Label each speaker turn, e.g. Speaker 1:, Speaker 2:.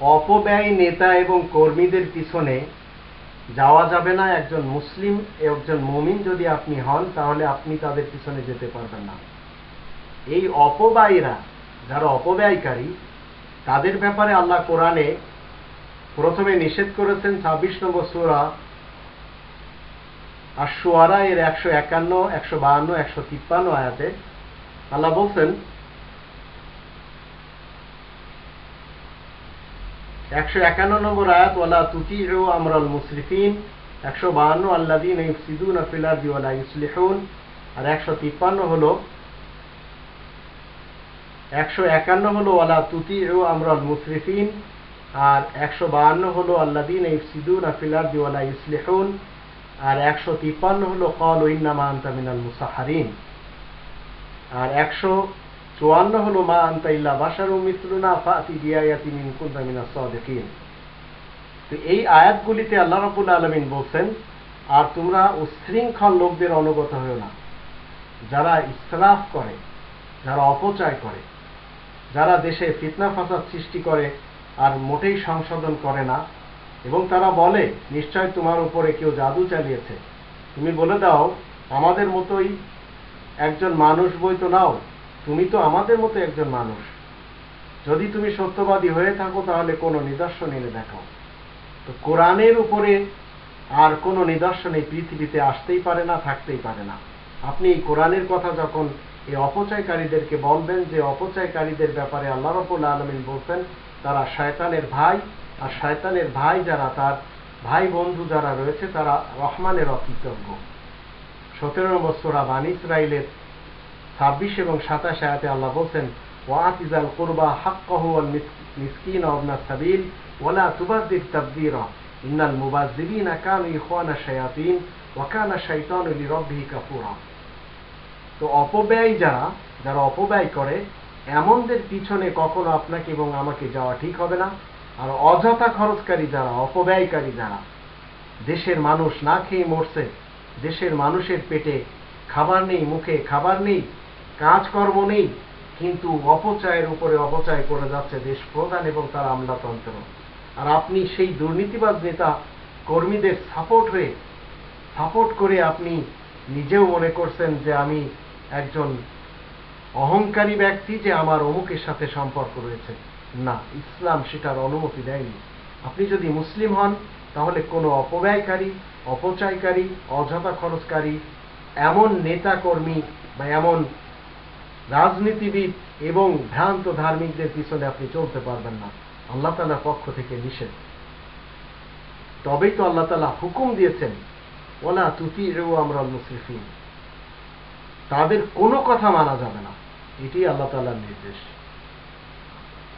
Speaker 1: অপব্যয় নেতা এবং কর্মীদের পিছনে যাওয়া যাবে না। একজন মুসলিম, একজন মমিন যদি আপনি হন, তাহলে আপনি তাদের পিছনে যেতে পারবেন না। এই অপব্যয়ীরা, যারা অপব্যয়কারী, তাদের ব্যাপারে আল্লাহ কোরআনে প্রথমে নিষেধ করেছেন ছাব্বিশ নম্বর সুরা আর সোয়ারা এর একশো একান্ন, একশো বাহান্ন, একশো তিপ্পান্ন আয়াতে। আল্লাহ বলছেন, একশো একান্ন নম্বর আয়াত, ওয়ালা তুতি আমরাল মুসরিফিন একশো বাহান্ন আল্লাদিন ইফসিদুন ফিলাদি ওয়ালা ইসলিহুন আর একশো তিপ্পান্ন হলো, একশো একান্ন হলো, ওয়ালা তুতি আমরাল মুসরিফিন আর একশো বাহান্ন হলো আল্লাদিন ইফসিদুন ফিলাদি ওয়ালা ইসলিহুন আর একশো তিপ্পান্ন হলো কল ইন্নামা আন্তা মিনাল মুসাহারিন আর একশো চুয়ান্ন হলো মা আন্তা ইল্লা বাসার মিসলুনা ফাতি বিয়ায়াতি মিন কুনতা মিনাস সাদিকিন। তো এই আয়াতগুলিতে আল্লাহ রাব্বুল আলামিন বলছেন, আর তোমরা উশৃঙ্খল লোকদের অনুগত হও না। যারা ইসরাফ করে, যারা অপচয় করে, যারা দেশে ফিতনা ফাসাদ সৃষ্টি করে আর মোটেই সংশোধন করে না, এবং তারা বলে, নিশ্চয় তোমার উপরে কেউ জাদু চালিয়েছে। তুমি বলে দাও, আমাদের মতোই একজন মানুষ বই তো নাও। তুমি তো আমাদের মতো একজন মানুষ। যদি তুমি সত্যবাদী হয়ে থাকো, তাহলে কোনো নিদর্শন এনে দেখাও। তো কোরআনের উপরে আর কোনো নিদর্শন এই পৃথিবীতে আসতেই পারে না, থাকতেই পারে না। আপনি এই কোরআনের কথা যখন এই অপচয়কারীদেরকে বলবেন যে অপচয়কারীদের ব্যাপারে আল্লাহ রবুল আলমিন বলছেন, তারা শয়তানের ভাই, আর শয়তানের ভাই যারা, তার ভাই বন্ধু যারা রয়েছে, তারা রহমানের অকৃতজ্ঞ। সতেরো নম্বর সোরা বান ইসরায়েলের ছাব্বিশ এবং সাতাশ আয়াতে আল্লাহ বলছেন মিসকিন ওয়াবনা সাবিল ইন্নাল ইখওয়ানা শায়াতিন, ওয়া কানা শাইতানু লিরাব্বিহি কাফুরা। তো অপব্যয় যারা যারা অপব্যয় করে, এমনদের পিছনে কখনো আপনাকে এবং আমাকে যাওয়া ঠিক হবে না। আর অযথা খরচকারী যারা, অপব্যয়কারী যারা, দেশের মানুষ না খেয়ে মরছে দেশের মানুষের পেটে খাবার নেই, মুখে খাবার নেই, কাজকর্ম নেই, কিন্তু অপচয়ের উপরে অপচয় করে যাচ্ছে দেশ প্রধান এবং তার আমলাতন্ত্র। আর আপনি সেই দুর্নীতিবাদ নেতা, কর্মীদের সাপোর্ট হয়ে সাপোর্ট করে আপনি নিজেও মনে করছেন যে আমি একজন অহংকারী ব্যক্তি যে আমার অমুকের সাথে সম্পর্ক রয়েছে। না, ইসলাম সেটার অনুমতি দেয়নি। আপনি যদি মুসলিম হন তাহলে কোনো অপব্যয়কারী, অপচয়কারী, অযথা খরচকারী, এমন নেতা কর্মী বা এমন রাজনীতিবিদ এবং ভ্রান্ত ধার্মিকদের পিছনে আপনি চলতে পারবেন না। আল্লাহ তালার পক্ষ থেকে নিষেধ। তবেই তো আল্লাহ তালা হুকুম দিয়েছেন ওলা তুতি এও আমরা মুসরিফিন তাদের কোনো কথা মানা যাবে না। এটি আল্লাহ তালার নির্দেশ।